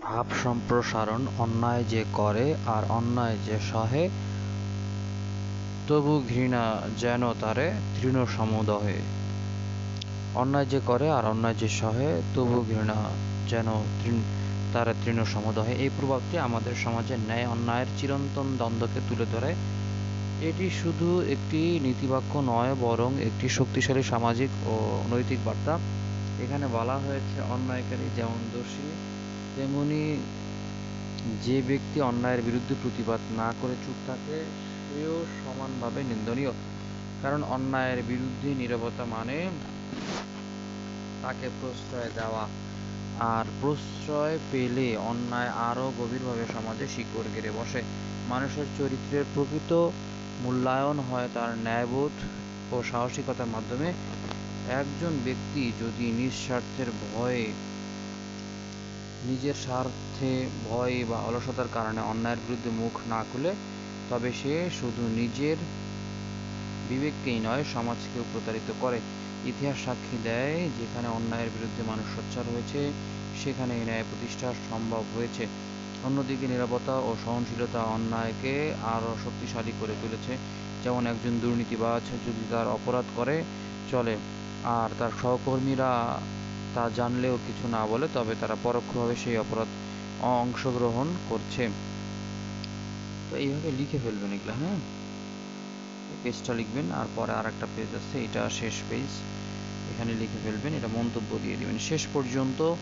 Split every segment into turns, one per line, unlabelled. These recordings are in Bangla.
ভাব সম্প্রসারণ, অন্যায় যে করে আর অন্যায় যে সহে, তবু ঘৃণা যেন তারে তৃণ সমুদহে অন্যায় যে করে আর অন্যায় যে সহে, তবু ঘৃণা যেন তারা তৃণ সমুদহে এই প্রভাবটি আমাদের সমাজে ন্যায় অন্যায়ের চিরন্তন দ্বন্দ্বকে তুলে ধরে। এটি শুধু একটি নীতিবাক্য নয়, বরং একটি শক্তিশালী সামাজিক ও নৈতিক বার্তা। এখানে বলা হয়েছে, অন্যায়কারী যেমন দোষী তেমনি যে ব্যক্তি অন্যায়ের বিরুদ্ধে প্রতিবাদ না করে চুপ থাকে, সেও সমানভাবে নিন্দনীয়। কারণ অন্যায়ের বিরুদ্ধে নিরবতা মানে তাকে প্রশ্রয় দেওয়া। আর প্রশ্রয় পেলে অন্যায় আরও গভীরভাবে সমাজে শিকড় গেড়ে বসে। মানুষের চরিত্রের প্রকৃত মূল্যায়ন হয় তার ন্যায়বোধ ও সাহসিকতার মাধ্যমে। একজন ব্যক্তি যদি নিঃস্বার্থের ভয়ে নিজের স্বার্থে ভয় বা অলসতার কারণে অন্যায়ের বিরুদ্ধে মুখ না খুলে, তবে সে শুধু নিজের বিবেককেই নয়, সমাজকেও প্রতারিত করে। ইতিহাস সাক্ষী দেয়, যেখানে অন্যায়ের বিরুদ্ধে মানুষ সোচ্চার হয়েছে সেখানে ন্যায় প্রতিষ্ঠা সম্ভব হয়েছে। অন্যদিকে নিরাপত্তা ও সহনশীলতা অন্যায়কে আরও শক্তিশালী করে তুলেছে। যেমন একজন দুর্নীতিবাজ যদি তার অপরাধ করে, চলে। আর তার সহকর্মীরা তা জানলেও কিছু না বলে তবে তারা পরোক্ষভাবে সেই অপরাধ অংশগ্রহণ করছে। তো এইভাবে লিখে ফেলবেন এগুলো হ্যাঁ? পেজটা লিখবেন, আর পরে আর একটা পেজ আছে, এটা শেষ পেজ। এখানে লিখে ফেলবেন, এটা মন্তব্য দিয়ে দেবেন। শেষ পর্যন্ত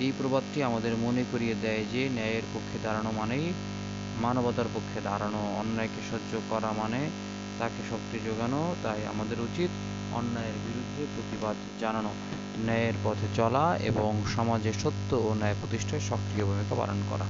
এই প্রবাদটি আমাদের মনে করিয়ে দেয় যে, ন্যায়ের পক্ষে দাঁড়ানো মানেই মানবতার পক্ষে দাঁড়ানো। অন্যায়কে সহ্য করা মানে তাকে শক্তি যোগানো, তাই আমাদের উচিত অন্যায়ের বিরুদ্ধে প্রতিবাদ জানানো। ন্যায়ের পথে চলা এবং সমাজে সত্য ও ন্যায় প্রতিষ্ঠায় সক্রিয় ভূমিকা পালন করা।